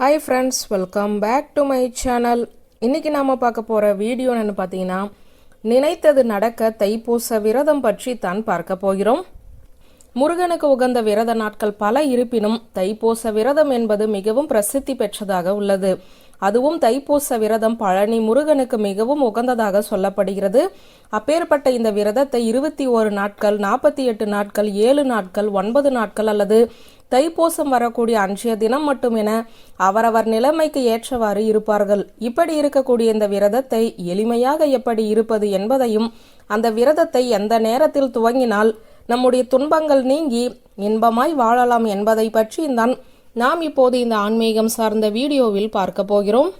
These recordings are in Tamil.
Hi friends welcome back to my channel இன்றைக்கி நாம் பார்க்க போகிற வீடியோ என்னென்னு பார்த்தீங்கன்னா நினைத்தது நடக்க தைப்பூச விரதம் பற்றி தான் பார்க்க போகிறோம். முருகனுக்கு உகந்த விரத நாட்கள் பல இருப்பினும் தைப்பூச விரதம் என்பது மிகவும் பிரசித்தி பெற்றதாக உள்ளது. அதுவும் தைப்பூச விரதம் பழனி முருகனுக்கு மிகவும் உகந்ததாக சொல்லப்படுகிறது. அப்பேற்பட்ட இந்த விரதத்தை இருபத்தி ஓரு நாட்கள் நாற்பத்தி எட்டு நாட்கள் ஏழு நாட்கள் ஒன்பது நாட்கள் அல்லது தைப்பூசம் வரக்கூடிய அன்றைய தினம் மட்டும் என அவரவர் நிலைமைக்கு ஏற்றவாறு இருப்பார்கள். இப்படி இருக்கக்கூடிய இந்த விரதத்தை எளிமையாக எப்படி இருப்பது என்பதையும் அந்த விரதத்தை எந்த நேரத்தில் துவங்கினால் நம்முடைய துன்பங்கள் நீங்கி இன்பமாய் வாழலாம் என்பதை பற்றி தான் நாம் இப்போது இந்த ஆன்மீகம் சார்ந்த வீடியோவில் பார்க்க போகிறோம்.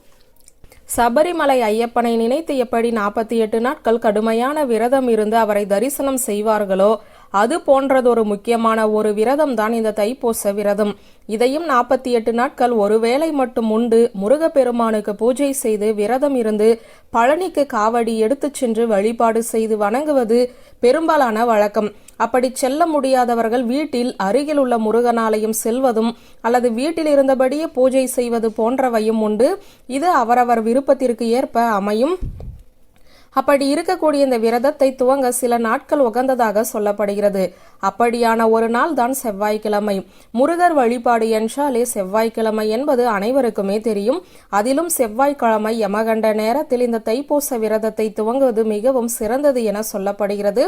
சபரிமலை ஐயப்பனை நினைத்து எப்படி நாற்பத்தி எட்டு நாட்கள் கடுமையான விரதம் இருந்து அவரை தரிசனம் செய்வார்களோ அது போன்றதொரு முக்கியமான ஒரு விரதம் தான் இந்த தைப்பூச விரதம். இதையும் நாற்பத்தி எட்டு நாட்கள் ஒருவேளை மட்டும் உண்டு. முருகப்பெருமானுக்கு பூஜை செய்து விரதம் இருந்து பழனிக்கு காவடி எடுத்துச் சென்று வழிபாடு செய்து வணங்குவது பெரும்பாலான வழக்கம். அப்படி செல்ல முடியாதவர்கள் வீட்டில் அருகில் உள்ள முருகனாலயம் செல்வதும் அல்லது வீட்டில் இருந்தபடியே பூஜை செய்வது போன்றவையும் உண்டு. இது அவரவர் விருப்பத்திற்கு ஏற்ப அமையும். அப்படி இருக்கக்கூடிய இந்த விரதத்தை துவங்க சில நாட்கள் உகந்ததாக சொல்லப்படுகிறது. அப்படியான ஒரு நாள் தான் செவ்வாய்க்கிழமை. முருகர் வழிபாடு என்றாலே செவ்வாய்க்கிழமை என்பது அனைவருக்குமே தெரியும். அதிலும் செவ்வாய்க்கிழமை யமகண்ட நேரத்தில் இந்த தைப்பூச விரதத்தை துவங்குவது மிகவும் சிறந்தது என சொல்லப்படுகிறது.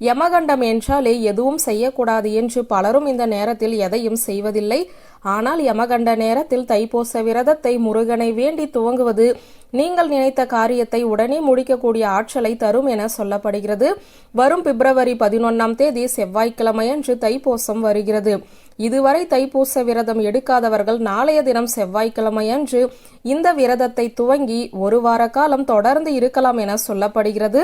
யமகண்டம் என்றாலே எதுவும் செய்யக்கூடாது என்று பலரும் இந்த நேரத்தில் எதையும் செய்வதில்லை. ஆனால் யமகண்ட நேரத்தில் தைப்பூச விரதத்தை முருகனை வேண்டி துவங்குவது நீங்கள் நினைத்த காரியத்தை உடனே முடிக்கக்கூடிய ஆற்றலை தரும் என சொல்லப்படுகிறது. வரும் பிப்ரவரி பதினொன்னாம் தேதி செவ்வாய்க்கிழமையன்று தைப்பூசம் வருகிறது. இதுவரை தைப்பூச விரதம் எடுக்காதவர்கள் நாளைய தினம் செவ்வாய்க்கிழமையன்று இந்த விரதத்தை துவங்கி ஒரு வார காலம் தொடர்ந்து இருக்கலாம் என சொல்லப்படுகிறது.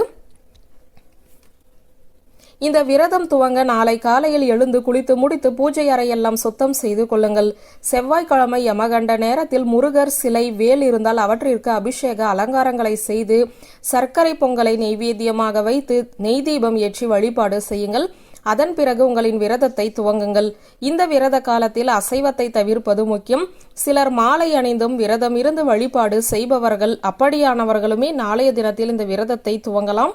இந்த விரதம் துவங்க நாளை காலையில் எழுந்து குளித்து முடித்து பூஜை அறையெல்லாம் சுத்தம் செய்து கொள்ளுங்கள். செவ்வாய்க்கிழமை யமகண்ட நேரத்தில் முருகர் சிலை வேல் இருந்தால் அவற்றிற்கு அபிஷேக அலங்காரங்களை செய்து சர்க்கரை பொங்கலை நெய்வேத்தியமாக வைத்து நெய் தீபம் ஏற்றி வழிபாடு செய்யுங்கள். அதன் பிறகு உங்களின் விரதத்தை துவங்குங்கள். இந்த விரத காலத்தில் அசைவத்தை தவிர்ப்பது முக்கியம். சிலர் மாலை அணிந்தும் விரதம் இருந்து வழிபாடு செய்பவர்கள் அப்படியானவர்களுமே நாளைய தினத்தில் இந்த விரதத்தை துவங்கலாம்.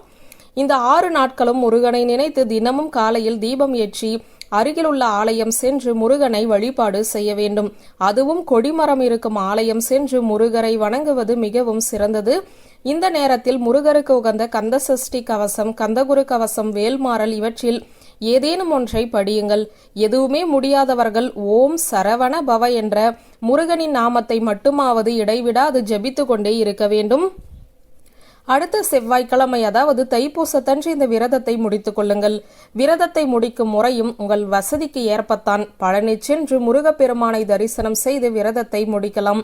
இந்த ஆறு நாட்களும் முருகனை நினைத்து தினமும் காலையில் தீபம் ஏற்றி அருகிலுள்ள ஆலயம் சென்று முருகனை வழிபாடு செய்ய வேண்டும். அதுவும் கொடிமரம் இருக்கும் ஆலயம் சென்று முருகரை வணங்குவது மிகவும் சிறந்தது. இந்த நேரத்தில் முருகருக்கு உகந்த கந்தசஷ்டி கவசம் கந்தகுரு கவசம் வேல்மாறல் இவற்றில் ஏதேனும் ஒன்றை படியுங்கள். எதுவுமே முடியாதவர்கள் ஓம் சரவண பவ என்ற முருகனின் நாமத்தை மட்டுமாவது இடைவிடாது ஜபித்து கொண்டே இருக்க வேண்டும். அடுத்த செவ்வாய்க்கிழமை அதாவது தைப்பூசத்தன்று இந்த விரதத்தை முடித்துக் கொள்ளுங்கள். விரதத்தை முடிக்கும் முறையும் உங்கள் வசதிக்கு ஏற்பத்தான். பழனி சென்று முருகப்பெருமானை தரிசனம் செய்து விரதத்தை முடிக்கலாம்.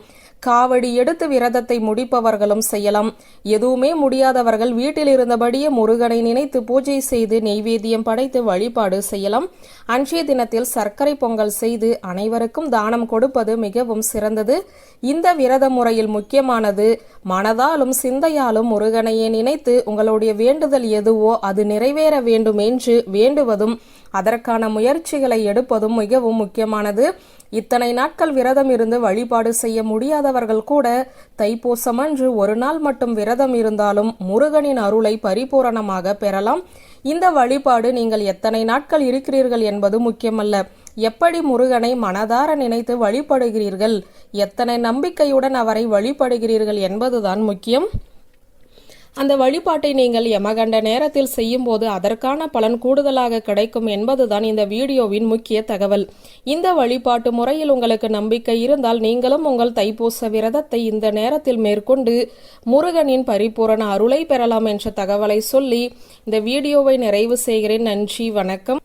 காவடி எடுத்து விரதத்தை முடிப்பவர்களும் செய்யலாம். எதுவுமே முடியாதவர்கள் வீட்டில் இருந்தபடியே முருகனை நினைத்து பூஜை செய்து நெய்வேத்தியம் படைத்து வழிபாடு செய்யலாம். அன்றைய தினத்தில் சர்க்கரை பொங்கல் செய்து அனைவருக்கும் தானம் கொடுப்பது மிகவும் சிறந்தது. இந்த விரத முறையில் முக்கியமானது மனதாலும் சிந்தையாலும் முருகனையே நினைத்து உங்களுடைய வேண்டுதல் எதுவோ அது நிறைவேற வேண்டும் என்று வேண்டுவதும் அதற்கான முயற்சிகளை எடுப்பதும் மிகவும் முக்கியமானது. இத்தனை நாட்கள் விரதம் இருந்து வழிபாடு செய்ய முடியாதவர்கள் கூட தைப்பூசம் அன்று ஒரு நாள் மட்டும் விரதம் இருந்தாலும் முருகனின் அருளை பரிபூரணமாக பெறலாம். இந்த வழிபாடு நீங்கள் எத்தனை நாட்கள் இருக்கிறீர்கள் என்பது முக்கியமல்ல. எப்படி முருகனை மனதார நினைத்து வழிபடுகிறீர்கள்? எத்தனை நம்பிக்கையுடன் அவரை வழிபடுகிறீர்கள் என்பதுதான் முக்கியம். அந்த வழிபாட்டை நீங்கள் யமகண்ட நேரத்தில் செய்யும்போது அதற்கான பலன் கூடுதலாக கிடைக்கும் என்பதுதான் இந்த வீடியோவின் முக்கிய தகவல். இந்த வழிபாட்டு முறையில் உங்களுக்கு நம்பிக்கை இருந்தால் நீங்களும் உங்கள் தைப்பூச விரதத்தை இந்த நேரத்தில் மேற்கொண்டு முருகனின் பரிபூரண அருளை பெறலாம் என்ற தகவலை சொல்லி இந்த வீடியோவை நிறைவு செய்கிறேன். நன்றி வணக்கம்.